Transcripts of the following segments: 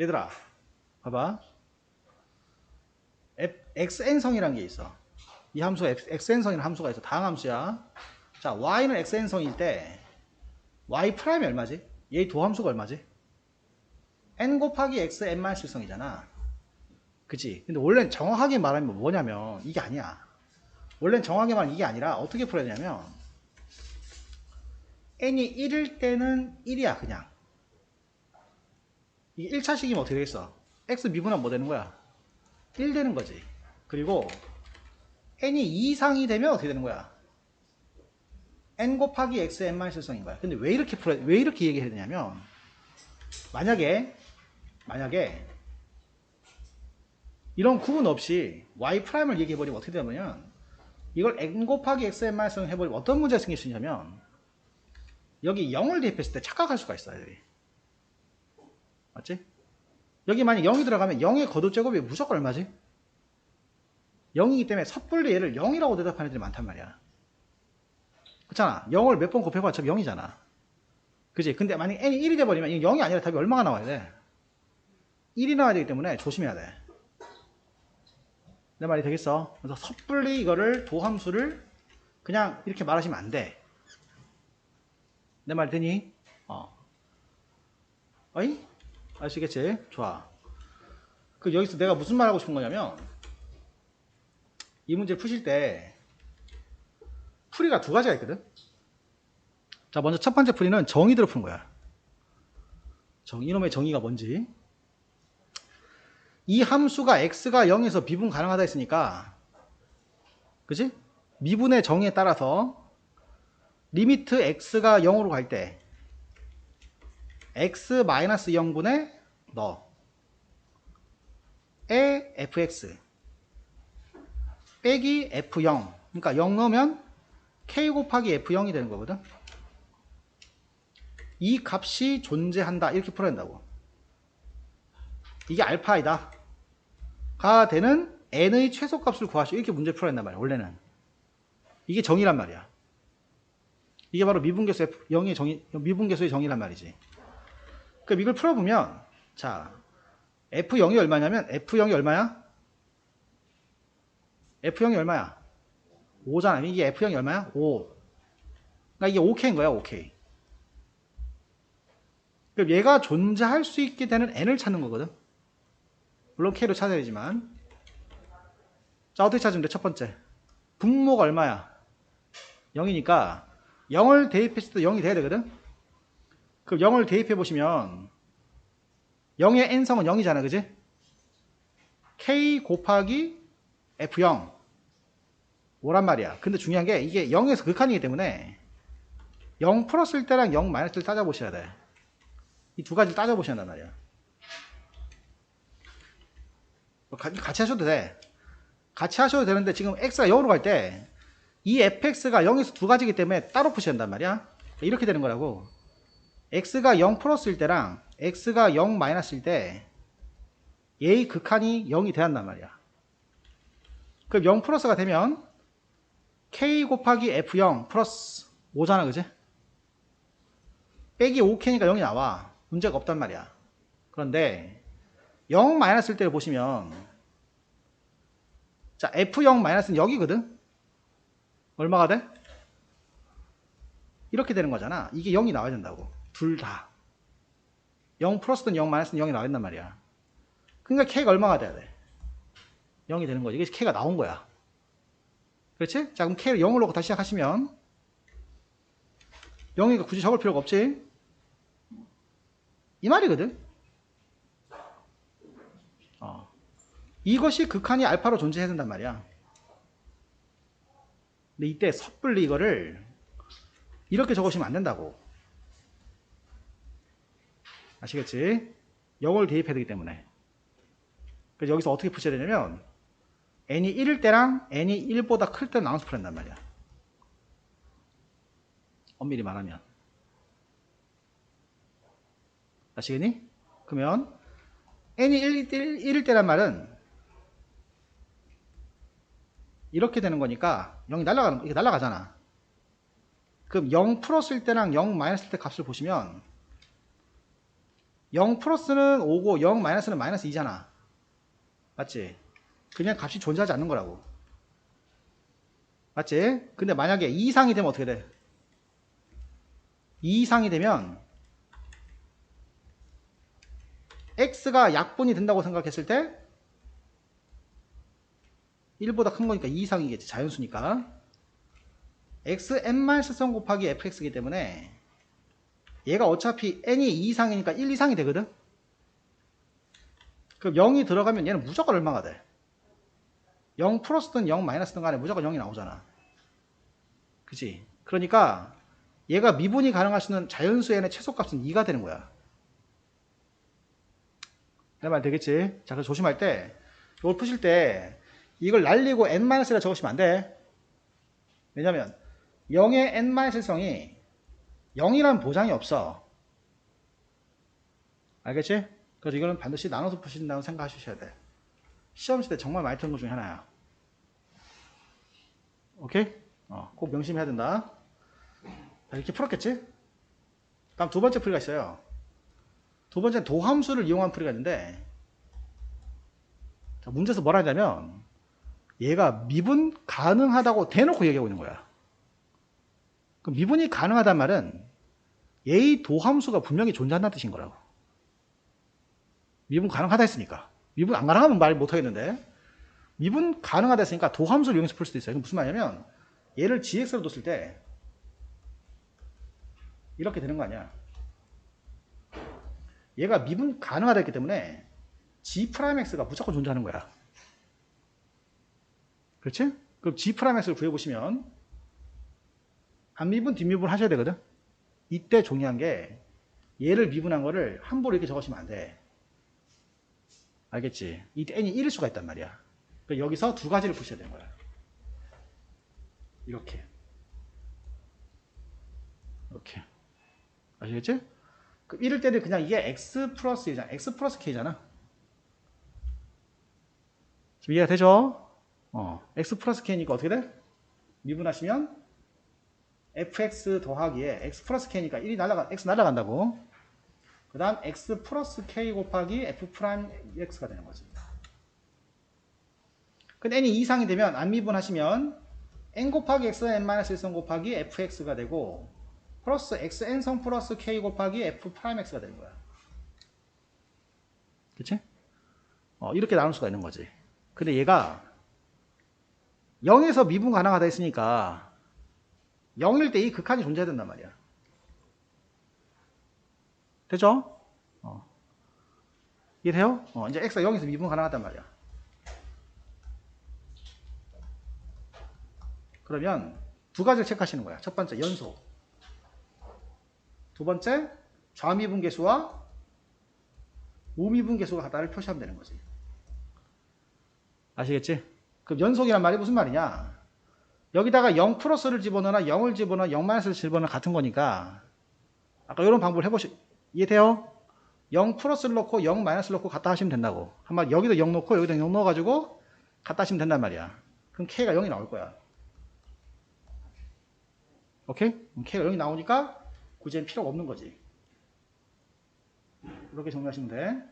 얘들아, 봐봐. Xn성이라는 게 있어. 이 함수 xn성이라는 함수가 있어. 다음 함수야. 자, y는 xn성일 때 y 프라임이 얼마지? 얘 도함수가 얼마지? n 곱하기 x n 1성이잖아. 그치? 근데 원래는 정확하게 말하면 뭐냐면 이게 아니야. 원래는 정확하게 말하면 이게 아니라 어떻게 풀어야 되냐면 n이 1일 때는 1이야 그냥. 이게 1차식이면 어떻게 되겠어? x 미분하면 뭐 되는 거야? 1 되는 거지. 그리고 n이 2 이상이 되면 어떻게 되는 거야? n 곱하기 x n 마이너스성인 거야. 근데 왜 이렇게 풀어, 왜 이렇게 얘기해야 되냐면 만약에 만약에 이런 구분 없이 y 프라임을 얘기해 버리면 어떻게 되냐면 이걸 n 곱하기 x n 마이너스성 해버리면 어떤 문제가 생길 수 있냐면 여기 0을 대입했을 때 착각할 수가 있어요. 여기. 맞지? 여기 만약 0이 들어가면 0의 거듭 제곱이 무조건 얼마지? 0이기 때문에 섣불리 얘를 0이라고 대답하는 애들이 많단 말이야. 그렇잖아. 0을 몇 번 곱해봐 어차피 0이잖아. 그지? 근데 만약 n이 1이 돼버리면 이게 0이 아니라 답이 얼마가 나와야 돼? 1이 나와야 되기 때문에 조심해야 돼. 내 말이 되겠어? 그래서 섣불리 이거를 도함수를 그냥 이렇게 말하시면 안 돼. 내 말 되니? 어. 어이? 아시겠지? 좋아. 그 여기서 내가 무슨 말 하고 싶은 거냐면 이 문제 푸실 때 풀이가 두 가지가 있거든. 자, 먼저 첫 번째 풀이는 정의대로 푸는 거야. 정, 이놈의 정의가 뭔지. 이 함수가 x가 0에서 미분 가능하다 했으니까, 그지? 미분의 정의에 따라서 리미트 x가 0으로 갈 때 x 0분의 너. 에 fx 빼기 f0 그러니까 0 넣으면 k 곱하기 f0이 되는 거거든. 이 값이 존재한다. 이렇게 풀어야 된다고. 이게 알파이다. 가 되는 n의 최소값을 구하시오. 이렇게 문제 풀어야 된단 말이야 원래는. 이게 정의란 말이야. 이게 바로 미분계수 F, 0의 정의, 미분계수의 정의란 말이지. 그럼 이걸 풀어보면, 자, F0이 얼마냐면, F0이 얼마야? F0이 얼마야? 5잖아. 이게 F0이 얼마야? 5. 그러니까 이게 5K인 거야, 5K. 그럼 얘가 존재할 수 있게 되는 N을 찾는 거거든. 물론 K로 찾아야 되지만. 자, 어떻게 찾으면 돼? 첫 번째. 분모가 얼마야? 0이니까 0을 대입했을 때 0이 돼야 되거든? 그럼 0을 대입해 보시면 0의 n성은 0이잖아, 그지? k 곱하기 f0 오란 말이야. 근데 중요한 게 이게 0에서 극한이기 때문에 0 플러스일 때랑 0 마이너스를 따져보셔야 돼. 이 두 가지를 따져보셔야 한단 말이야. 뭐 가- 같이 하셔도 돼. 같이 하셔도 되는데 지금 x가 0으로 갈 때 이 fx가 0에서 두 가지이기 때문에 따로 푸셔야 한단 말이야. 이렇게 되는 거라고. X가 0 플러스일 때랑 x가 0 마이너스일 때 얘의 극한이 0이 돼야 한단 말이야. 그럼 0 플러스가 되면 k 곱하기 f0 플러스 5잖아, 그지? 빼기 5k니까 0이 나와. 문제가 없단 말이야. 그런데 0 마이너스일 때를 보시면 자, f0 마이너스는 여기거든? 얼마가 돼? 이렇게 되는 거잖아. 이게 0이 나와야 된다고. 둘 다. 0 플러스든 0 마이너스든 0이 나와야 된단 말이야. 그러니까 K가 얼마가 돼야 돼? 0이 되는 거지. 이게 K가 나온 거야. 그렇지? 자, 그럼 K를 0을 놓고 다시 시작하시면 0이니까 굳이 적을 필요가 없지? 이 말이거든? 어. 이것이 극한이 알파로 존재해야 된단 말이야. 근데 이때 섣불리 이거를 이렇게 적으시면 안 된다고. 아시겠지? 0을 대입해야 되기 때문에. 그래서 여기서 어떻게 푸셔야 되냐면 n이 1일 때랑 n이 1보다 클 때 나눠서 풀어낸단 말이야. 엄밀히 말하면. 아시겠니? 그러면 n이 1, 1, 일 때란 말은 이렇게 되는 거니까 0이 날아가는 이게 날아가잖아. 그럼 0 플러스일 때랑 0 마이너스일 때 값을 보시면 0 플러스는 5고 0 마이너스는 마이너스 2잖아. 맞지? 그냥 값이 존재하지 않는 거라고. 맞지? 근데 만약에 2 이상이 되면 어떻게 돼? 2 이상이 되면 x가 약분이 된다고 생각했을 때 1보다 큰 거니까 2 이상이겠지. 자연수니까. x n-3 곱하기 fx이기 때문에 얘가 어차피 n이 2 이상이니까 1 이상이 되거든. 그럼 0이 들어가면 얘는 무조건 얼마가 돼? 0 플러스든 0 마이너스든 간에 무조건 0이 나오잖아. 그치? 그러니까 얘가 미분이 가능할 수 있는 자연수 n의 최소값은 2가 되는 거야. 내 말 되겠지? 자, 그래서 조심할 때 이걸 푸실 때 이걸 날리고 n-라 적으시면 안 돼. 왜냐면 0의 n-일성이 0이란 보장이 없어. 알겠지? 그래서 이거는 반드시 나눠서 푸신다고 생각하셔야 돼. 시험 시대 정말 많이 틀는 것 중에 하나야. 오케이? 어, 꼭 명심해야 된다. 자, 이렇게 풀었겠지? 다음 두 번째 풀이가 있어요. 두 번째는 도함수를 이용한 풀이가 있는데, 자, 문제에서 뭐라 하냐면, 얘가 미분 가능하다고 대놓고 얘기하고 있는 거야. 그 미분이 가능하단 말은 얘의 도함수가 분명히 존재한다는 뜻인 거라고. 미분 가능하다 했으니까. 미분 안 가능하면 말 못하겠는데. 미분 가능하다 했으니까 도함수를 이용해서 풀 수도 있어요. 무슨 말이냐면 얘를 gx로 뒀을 때 이렇게 되는 거 아니야. 얘가 미분 가능하다 했기 때문에 g'x가 무조건 존재하는 거야. 그렇지? 그럼 g'x를 구해보시면 안미분, 뒷미분 하셔야 되거든? 이때 중요한 게 얘를 미분한 거를 함부로 이렇게 적으시면 안 돼. 알겠지? 이때 n이 1일 수가 있단 말이야. 그러니까 여기서 두 가지를 푸셔야 되는 거야. 이렇게. 이렇게. 아시겠지? 그 이럴 때는 그냥 이게 x 플러스 이잖아. x 플러스 k잖아. 지금 이해가 되죠? 어, x 플러스 k니까 어떻게 돼? 미분하시면 fx 더하기에 x 플러스 k니까 1이 날라가, x 날라간다고. 그 다음 x 플러스 k 곱하기 f 프라임 x가 되는 거지. 근데 n이 2 이상이 되면 안 미분 하시면 n 곱하기 x n 1성 곱하기 fx가 되고 플러스 xn성 플러스 k 곱하기 f 프라임 x가 되는 거야. 그치? 어, 이렇게 나눌 수가 있는 거지. 근데 얘가 0에서 미분 가능하다 했으니까 0일 때 이 극한이 존재해야 된단 말이야. 되죠? 어. 이해돼요? 어, 이제 x가 0에서 미분 가능하단 말이야. 그러면 두 가지를 체크하시는 거야. 첫 번째 연속. 두 번째 좌미분 계수와 우미분 계수가 같다를 표시하면 되는 거지. 아시겠지? 그럼 연속이란 말이 무슨 말이냐? 여기다가 0 플러스를 집어넣거나 0을 집어넣어 0 마이너스를 집어넣어 같은 거니까 아까 이런 방법을 해보시 이해돼요? 0 플러스를 넣고 0 마이너스를 넣고 갖다 하시면 된다고 한번 여기도 0 넣고 여기도 0 넣어가지고 갖다 하시면 된단 말이야 그럼 K가 0이 나올 거야 오케이? K가 0이 나오니까 굳이 필요가 없는 거지 이렇게 정리하시면 돼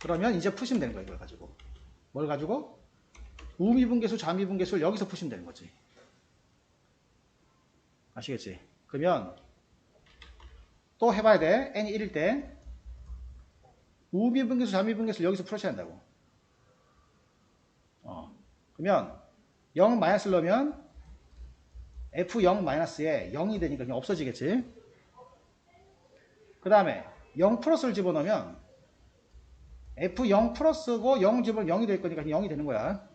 그러면 이제 푸시면 되는 거야 이걸 가지고 뭘 가지고? 우미분계수, 좌미분계수를 여기서 푸시면 되는 거지. 아시겠지? 그러면 또 해봐야 돼. n이 1일 때 우미분계수, 좌미분계수를 여기서 풀어야 한다고. 어. 그러면 0 마이너스를 넣으면 f0 마이너스에 0이 되니까 그냥 없어지겠지. 그 다음에 0 플러스를 집어넣으면 f0 플러스고 0 집어넣으면 0이 될 거니까 그냥 0이 되는 거야.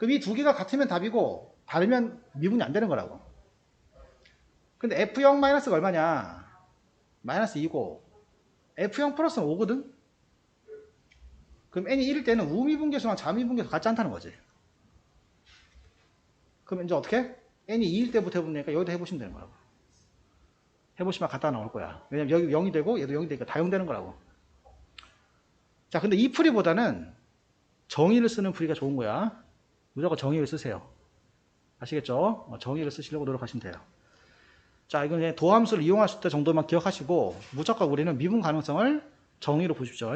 그럼 이 두 개가 같으면 답이고 다르면 미분이 안 되는 거라고. 근데 F0 마이너스가 얼마냐? 마이너스 2고 F0 플러스는 5거든? 그럼 n이 1일 때는 우미분계수랑 자미분계수 같지 않다는 거지. 그럼 이제 어떻게? n이 2일 때부터 해보니까 여기다 해보시면 되는 거라고. 해보시면 갖다 나올 거야. 왜냐면 여기 0이 되고 얘도 0이 되니까 다 0 되는 거라고. 자, 근데 이 풀이보다는 정의를 쓰는 풀이가 좋은 거야. 무조건 정의를 쓰세요. 아시겠죠? 어, 정의를 쓰시려고 노력하시면 돼요. 자, 이건 도함수를 이용할 때 정도만 기억하시고 무조건 우리는 미분 가능성을 정의로 보십시오.